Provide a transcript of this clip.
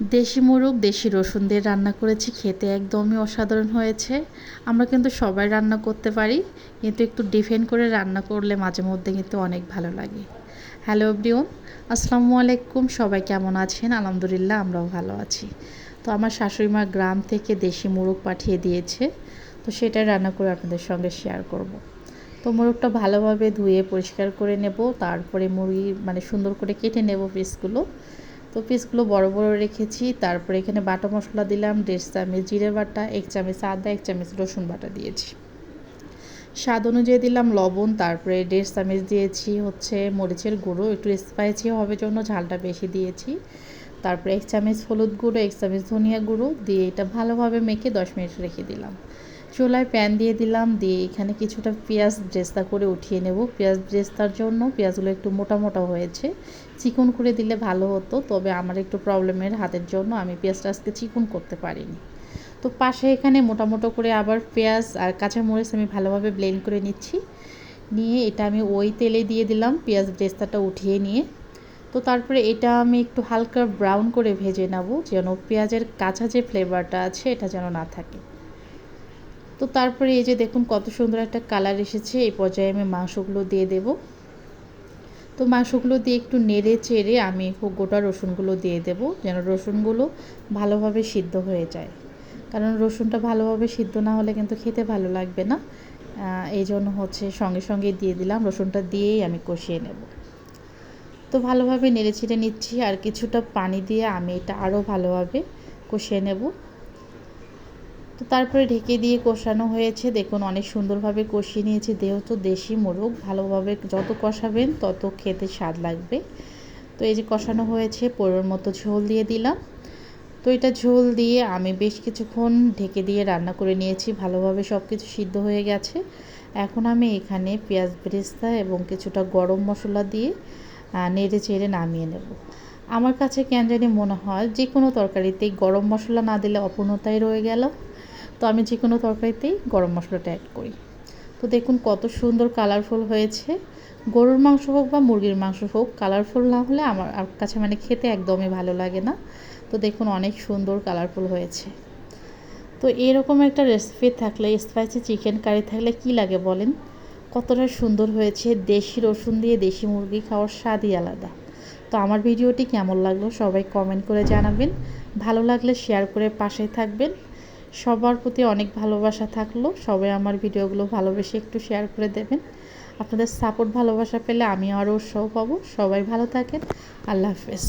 দেশি মোরগ, দেশি রসুন দিয়ে রান্না করেছি, খেতে একদমই অসাধারণ হয়েছে। আমরা কিন্তু সবাই রান্না করতে পারি, কিন্তু একটু ডিফেন্ড করে রান্না করলে মাঝে মধ্যে কিন্তু অনেক ভালো লাগে। হ্যালো ব্রিয়ন আসসালামু আলাইকুম, সবাই কেমন আছেন? আলহামদুলিল্লাহ, আমরাও ভালো আছি। তো আমার শাশুড়ি মা গ্রাম থেকে দেশি মোরগ পাঠিয়ে দিয়েছে, তো সেটা রান্না করে আপনাদের সঙ্গে শেয়ার করব। তো মোরগটা ভালোভাবে ধুয়ে পরিষ্কার করে নেব, তারপরে মুরগি মানে সুন্দর করে কেটে নেব পিসগুলো। তো পিসগুলো বড় বড় রেখেছি। তারপরে এখানে বাটা মশলা দিলাম, দেড় চামচ জিরে বাটা, এক চামচ আদা, এক চামচ রসুন বাটা দিয়েছি। স্বাদ অনুযায়ী দিলাম লবণ, তারপরে দেড় চামচ দিয়েছি হচ্ছে মরিচের গুঁড়ো, একটু স্পাইসি হবে জন্য ঝালটা বেশি দিয়েছি। তারপরে এক চামচ হলুদ গুঁড়ো, এক চামচ ধনিয়া গুঁড়ো, দিয়ে এটা ভালোভাবে মেখে দশ মিনিট রেখে দিলাম। চুলায় প্যান দিয়ে দিলাম, দিয়ে এখানে কিছুটা পেঁয়াজ ব্রেস্তা করে উঠিয়ে নেব। পেঁয়াজ ব্রেস্তার জন্য পেঁয়াজগুলো একটু মোটা মোটা হয়েছে। চিকন করে দিলে ভালো হতো, তবে আমার একটু প্রবলেমের হাতের জন্য আমি পেঁয়াজটা আজকে চিকন করতে পারিনি। তো পাশে এখানে মোটামোটো করে আবার পেঁয়াজ আর কাঁচামরিচ আমি ভালোভাবে ব্লেন্ড করে নিচ্ছি। নিয়ে এটা আমি ওই তেলে দিয়ে দিলাম পেঁয়াজ ব্রেস্তাটা উঠিয়ে নিয়ে। তো তারপরে এটা আমি একটু হালকা ব্রাউন করে ভেজে নেব, যেন পেঁয়াজের কাঁচা যে ফ্লেভারটা আছে, এটা যেন না থাকে। তো তারপরে এই যে দেখুন কত সুন্দর একটা কালার এসেছে, এই পর্যায়ে আমি মাংসগুলো দিয়ে দেব। তো মাংসগুলো দিয়ে একটু নেড়ে চেড়ে আমি গোটা রসুনগুলো দিয়ে দেব, যেন রসুনগুলো ভালোভাবে সিদ্ধ হয়ে যায়। কারণ রসুনটা ভালোভাবে সিদ্ধ না হলে কিন্তু খেতে ভালো লাগবে না। এই জন্য হচ্ছে সঙ্গে সঙ্গে দিয়ে দিলাম, রসুনটা দিয়েই আমি কষিয়ে নেব। তো ভালোভাবে নেড়ে ছেড়ে নিচ্ছি, আর কিছুটা পানি দিয়ে আমি এটা আরও ভালোভাবে কষিয়ে নেব। তো তারপরে ঢেকে দিয়ে কষানো হয়েছে। দেখুন, অনেক সুন্দরভাবে কষিয়ে নিয়েছি। যেহেতু দেশি মোরগ, ভালোভাবে যত কষাবেন তত খেতে স্বাদ লাগবে। তো এই যে কষানো হয়েছে পরের মতো ঝোল দিয়ে দিলাম। তো এটা ঝোল দিয়ে আমি বেশ কিছুক্ষণ ঢেকে দিয়ে রান্না করে নিয়েছি। ভালোভাবে সব কিছু সিদ্ধ হয়ে গেছে। এখন আমি এখানে পেঁয়াজ বেরেস্তা এবং কিছুটা গরম মশলা দিয়ে নেড়ে চেড়ে নামিয়ে নেব। আমার কাছে কেন জানি মনে হয় যে কোনো তরকারিতেই গরম মশলা না দিলে অপূর্ণতাই রয়ে গেল। তো আমি যে কোনো তরকারিতেই গরম মশলাটা অ্যাড করি। তো দেখুন কত সুন্দর কালারফুল হয়েছে। গরুর মাংস হোক বা মুরগির মাংস হোক কালারফুল না হলে আমার কাছে মানে খেতে একদমই ভালো লাগে না। তো দেখুন অনেক সুন্দর কালারফুল হয়েছে। তো এরকম একটা রেসিপি থাকলে স্পাইসি চিকেন কারি থাকলে কি লাগে বলেন? কতটা সুন্দর হয়েছে। দেশি রসুন দিয়ে দেশি মুরগি খাওয়ার স্বাদই আলাদা। তো আমার ভিডিওটি কেমন লাগল সবাই কমেন্ট করে জানাবেন। ভালো লাগলে শেয়ার করে পাশে থাকবেন। সবার প্রতি অনেক ভালোবাসা থাকল। সবাই আমার ভিডিওগুলো ভালোবেসে একটু শেয়ার করে দেবেন। আপনাদের সাপোর্ট ভালোবাসা পেলে আমি আরও উৎসাহ পাবো। সবাই ভালো থাকেন। আল্লাহ হাফেজ।